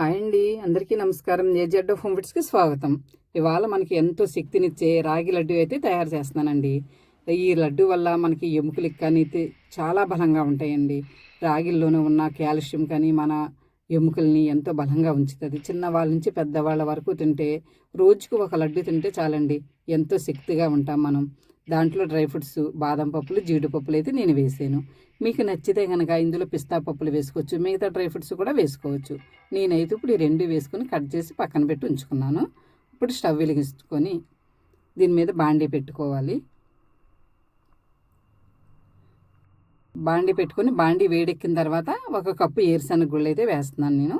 Hi అండి. అందరికీ నమస్కారం. ఏజెడ్ హోమ్ ఫుడ్స్కి స్వాగతం. ఇవాళ మనకి ఎంతో శక్తినిచ్చే రాగి లడ్డు అయితే తయారు చేస్తున్నానండి. ఈ లడ్డు వల్ల మనకి ఎముకలకి కానీ చాలా బలంగా ఉంటాయండి. రాగిల్లోనే ఉన్న కాల్షియం కానీ మన ఎముకల్ని ఎంతో బలంగా ఉంచుతుంది. చిన్నవాళ్ళ నుంచి పెద్దవాళ్ళ వరకు తింటే రోజుకు ఒక లడ్డు తింటే చాలండి. ఎంతో శక్తిగా ఉంటాం మనం. దాంట్లో డ్రై ఫ్రూట్స్ బాదం పప్పులు జీడిపప్పులు అయితే నేను వేసాను. మీకు నచ్చితే కనుక ఇందులో పిస్తా పప్పులు వేసుకోవచ్చు. మిగతా డ్రై ఫ్రూట్స్ కూడా వేసుకోవచ్చు. నేనైతే ఇప్పుడు ఈ రెండు వేసుకొని కట్ చేసి పక్కన పెట్టి ఉంచుకున్నాను. ఇప్పుడు స్టవ్ వెలిగించుకొని దీని మీద బాండీ పెట్టుకోవాలి. బాండీ పెట్టుకొని బాండీ వేడెక్కిన తర్వాత ఒక కప్పు ఏరుశనగ గుళ్ళు అయితే వేస్తున్నాను నేను.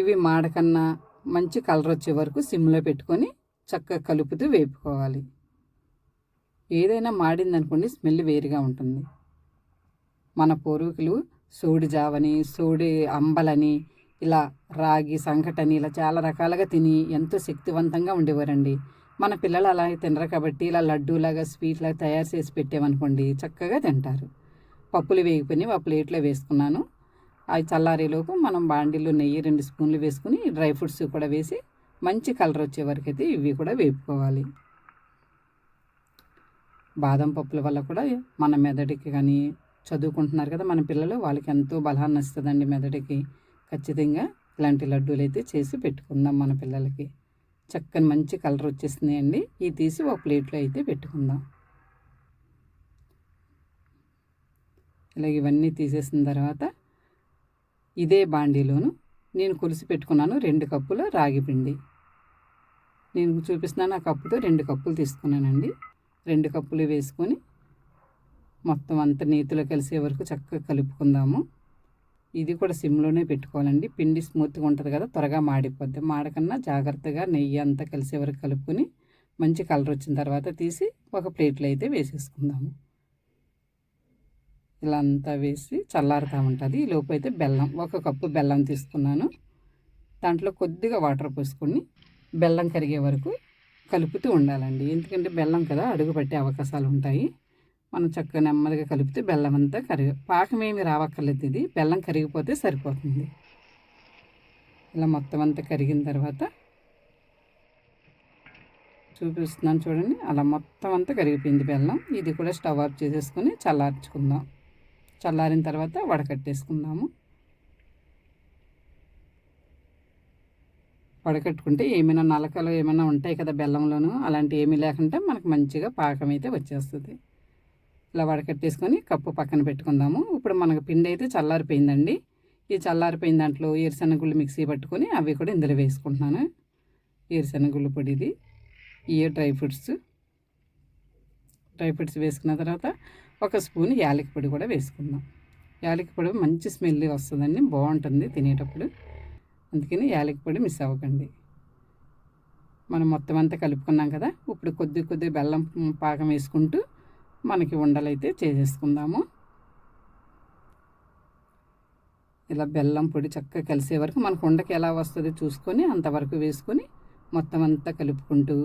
ఇవి మాడకన్నా మంచి కలర్ వచ్చే వరకు సిమ్లో పెట్టుకొని చక్కగా కలుపుతూ వేపుకోవాలి. ఏదైనా మాడిందనుకోండి స్మెల్ వేరుగా ఉంటుంది. మన పూర్వీకులు సోడి జావని సోడి అంబలని ఇలా రాగి సంఘటని ఇలా చాలా రకాలుగా తిని ఎంతో శక్తివంతంగా ఉండేవారండి. మన పిల్లలు అలా తినరు కాబట్టి ఇలా లడ్డూలాగా స్వీట్లాగా తయారు చేసి పెట్టామనుకోండి చక్కగా తింటారు. పప్పులు వేగిపోయినవి ఆ ప్లేట్లో వేసుకున్నాను. అవి చల్లారేలోపు మనం బాండీలో నెయ్యి రెండు స్పూన్లు వేసుకుని డ్రై ఫ్రూట్స్ కూడా వేసి మంచి కలర్ వచ్చే వరకు అయితే ఇవి కూడా వేపుకోవాలి. బాదం పప్పుల వల్ల కూడా మన మెదడుకి కానీ చదువుకుంటున్నారు కదా మన పిల్లలు వాళ్ళకి ఎంతో బలాన్ని వస్తుందండి మెదడుకి. ఖచ్చితంగా ఇలాంటి లడ్డూలు అయితే చేసి పెట్టుకుందాం మన పిల్లలకి. చక్కని మంచి కలర్ వచ్చేస్తున్నాయండి ఇవి తీసి ఒక ప్లేట్లో అయితే పెట్టుకుందాం. ఇలా ఇవన్నీ తీసేసిన తర్వాత ఇదే బాండీలోను నేను కొలిసి పెట్టుకున్నాను రెండు కప్పుల రాగి పిండి. నేను చూపిస్తున్నాను ఆ కప్పుతో రెండు కప్పులు తీసుకున్నానండి. రెండు కప్పులు వేసుకొని మొత్తం అంత నీతిలో కలిసే వరకు చక్కగా కలుపుకుందాము. ఇది కూడా సిమ్లోనే పెట్టుకోవాలండి. పిండి స్మూత్గా ఉంటుంది కదా త్వరగా మాడిపోద్ది. మాడకన్నా జాగ్రత్తగా నెయ్యి అంతా కలిసే వరకు కలుపుకొని మంచి కలర్ వచ్చిన తర్వాత తీసి ఒక ప్లేట్లో అయితే వేసేసుకుందాము. ఇలా అంతా వేసి చల్లారుతూ ఉంటుంది. ఈ లోపు అయితే బెల్లం ఒక కప్పు బెల్లం తీసుకున్నాను. దాంట్లో కొద్దిగా వాటర్ పోసుకొని బెల్లం కరిగే వరకు కలుపుతూ ఉండాలండి. ఎందుకంటే బెల్లం కదా అడుగు పట్టే అవకాశాలు ఉంటాయి. మనం చక్కగా నెమ్మదిగా కలిపితే బెల్లం అంతా కరిగి పాకం ఏమి రావక్కర్లేదు ఇది. బెల్లం కరిగిపోతే సరిపోతుంది. ఇలా మొత్తం అంతా కరిగిన తర్వాత చూపిస్తున్నాను చూడండి. అలా మొత్తం అంతా కరిగిపోయింది బెల్లం. ఇది కూడా స్టవ్ ఆఫ్ చేసేసుకొని చల్లార్చుకుందాం. చల్లారిన తర్వాత వడకట్టేసుకుందాము. వడకట్టుకుంటే ఏమైనా నలకలు ఏమైనా ఉంటాయి కదా బెల్లంలోను అలాంటి ఏమీ లేకుండా మనకు మంచిగా పాకం అయితే వచ్చేస్తుంది. ఇలా వడకట్టేసుకొని కప్పు పక్కన పెట్టుకుందాము. ఇప్పుడు మనకు పిండి అయితే చల్లారిపోయిందండి. ఈ చల్లారిపోయిన దాంట్లో ఏరుశనగుళ్ళు మిక్సీ పట్టుకొని అవి కూడా ఇందులో వేసుకుంటున్నాను. ఏరుశనగుళ్ళు పొడిది ఇయే డ్రై ఫ్రూట్స్. డ్రై ఫ్రూట్స్ వేసుకున్న తర్వాత ఒక స్పూన్ యాలకి పొడి కూడా వేసుకుందాం. యాలకి పొడి మంచి స్మెల్ వస్తుందండి బాగుంటుంది తినేటప్పుడు. అందుకని యాలకి పొడి మిస్ అవ్వకండి. మనం మొత్తం అంతా కలుపుకున్నాం కదా ఇప్పుడు కొద్ది కొద్ది బెల్లం పాకం వేసుకుంటూ మనకి ఉండలైతే చేసేసుకుందాము. ఇలా బెల్లం పొడి చక్కగా కలిసే వరకు మనకు ఉండకి ఎలా వస్తుందో చూసుకొని అంతవరకు వేసుకొని మొత్తం అంతా కలుపుకుంటూ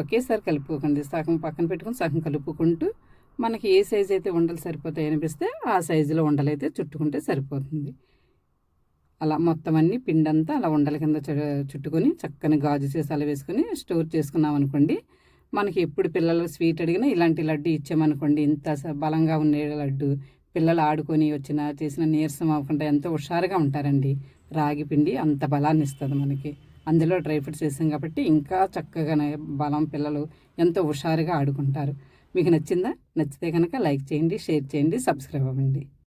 ఒకేసారి కలుపుకోకండి. సగం పక్కన పెట్టుకొని సగం కలుపుకుంటూ మనకి ఏ సైజు అయితే ఉండలు సరిపోతాయి అనిపిస్తే ఆ సైజులో ఉండలు అయితే చుట్టుకుంటే సరిపోతుంది. అలా మొత్తం అన్ని పిండంతా అలా ఉండల కింద చు- చుట్టుకొని చక్కని గాజు సీసాలు వేసుకొని స్టోర్ చేసుకున్నాం అనుకోండి. మనకి ఎప్పుడు పిల్లలు స్వీట్ అడిగినా ఇలాంటి లడ్డు ఇచ్చామనుకోండి. ఇంత స- బలంగా ఉండే లడ్డు పిల్లలు ఆడుకొని వచ్చిన చేసిన నీరసం అవ్వకుండా ఎంతో హుషారుగా ఉంటారండి. రాగి పిండి అంత బలాన్ని ఇస్తుంది మనకి. అందులో డ్రై ఫ్రూట్స్ వేసాం కాబట్టి ఇంకా చక్కగా బలం పిల్లలు ఎంతో హుషారుగా ఆడుకుంటారు. మీకు నచ్చిందా? నచ్చితే కనుక లైక్ చేయండి షేర్ చేయండి సబ్స్క్రైబ్ అవ్వండి.